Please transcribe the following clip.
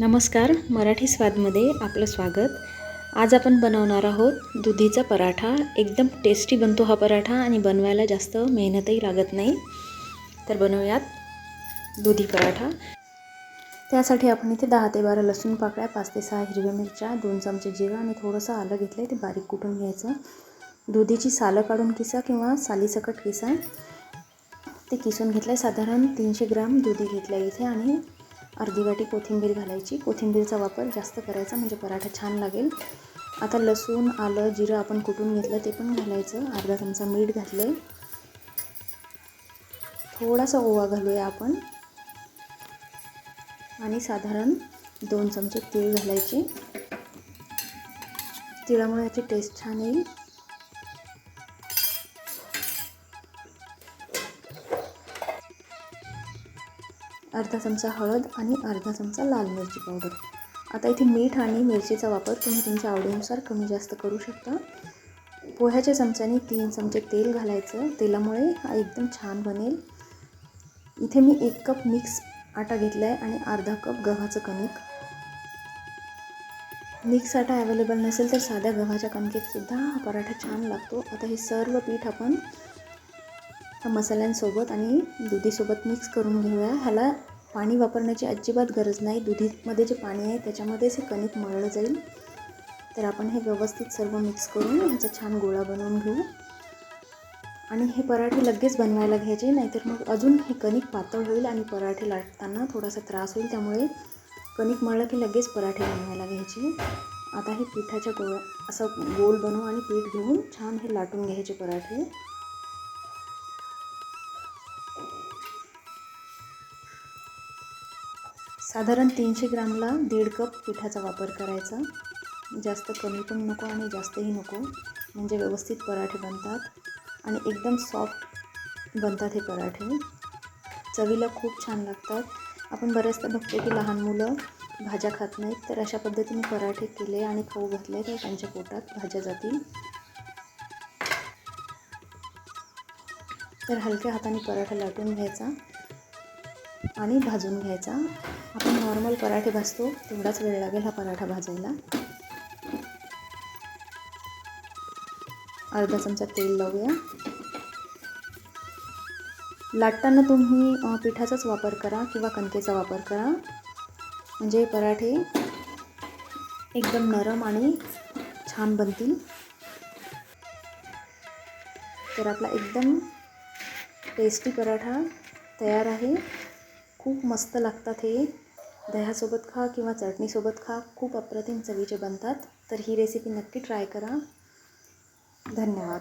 नमस्कार मराठी स्वादमध्ये आपलं स्वागत. आज आपण बनवणार आहोत दुधीचा पराठा. एकदम टेस्टी बनतो हा पराठा आणि बनवायला जास्त मेहनतही लागत नाही. तर बनवूयात दुधी पराठा. त्यासाठी आपण इथे दहा ते बारा लसूण पाकळ्या पाच ते सहा हिरव्या मिरच्या दोन चमचे जिरं आणि थोडंसं आलं घेतलं आहे ते बारीक कुटून घ्यायचं. दुधीची सालं काढून किसा किंवा सालीसकट किसा. ते किसून घेतलं आहे साधारण तीनशे ग्राम दुधी घेतलं आहे इथे आणि अर्धी वाटी कोथिंबीर घालायची. कोथिंबीरचा वापर जास्त करायचा म्हणजे पराठा छान लागेल. आता लसूण आलं जिरं आपण कुटून घेतलं ते पण घालायचं. अर्धा चमचा मीठ घातलं आहे थोडासा ओवा घालूया आपण. आणि साधारण दोन चमचे तीळ घालायचे. तिळामुळे याची टेस्ट छान येईल. अर्धा चमचा हळद आणि अर्धा चमचा लाल मिरची पावडर. आता इथे मीठ आणि मिरचीचा वापर तुम्ही तुमच्या आवडीनुसार कमी जास्त करू शकता. पोह्याच्या चमच्याने तीन चमचे तेल घालायचं. तेलामुळे हा एकदम छान बनेल. इथे मी एक कप मिक्स आटा घेतला आहे आणि अर्धा कप गव्हाचं कणिक. मिक्स आटा अवेलेबल नसेल तर साध्या गव्हाच्या कणकेतसुद्धा हा पराठा छान लागतो. आता हे सर्व पीठ आपण मसाल्यांसोबत आणि दुधीसोबत मिक्स करून घेऊया. ह्याला पाणी वापरण्याची अजिबात गरज नाही. दुधीमध्ये जे पाणी आहे त्याच्यामध्येच हे कणिक मळलं जाईल. तर आपण हे व्यवस्थित सर्व मिक्स करून ह्याचा छान गोळा बनवून घेऊ. आणि हे पराठे लगेच बनवायला घ्यायचे नाहीतर मग अजून हे कणिक पातळ होईल आणि पराठे लाटताना थोडासा त्रास होईल. त्यामुळे कणिक मळलं की लगेच पराठे बनवायला घ्यायचे. आता हे पिठाच्या गोळा असा गोल बनवू आणि पीठ घेऊन छान हे लाटून घ्यायचे पराठे. साधारण तीनशे ग्रामला दीड कप पिठाचा वापर करायचा. जास्त कमी पण नको आणि जास्तही नको. म्हणजे व्यवस्थित पराठे बनतात. आणि एकदम सॉफ्ट बनतात हे पराठे. चवीला खूप छान लागतात. आपण बऱ्याचदा बघतो की लहान मुलं भाज्या खात नाहीत तर अशा पद्धतीने पराठे केले आणि खाऊ घातले तर त्यांच्या पोटात भाज्या जातील. तर हलक्या हाताने पराठा लाटून घ्यायचा आणि भाजून घ्यायचा. आपण नॉर्मल पराठे भाजतो. तेवढाच वेळ लागेल हा पराठा भाजायला. अर्धा चमचा तेल लावूया. लाटताना तुम्ही पिठाचाच वापर करा किंवा कणकेचा वापर करा. म्हणजे पराठे एकदम नरम आणि छान बनतील. तर आपला एकदम टेस्टी पराठा तयार आहे. खूप मस्त लागतात हे. दह्यासोबत खा किंवा चटणीसोबत खा खूप अप्रतिम चवीचे बनतात. तर ही रेसिपी नक्की ट्राय करा. धन्यवाद.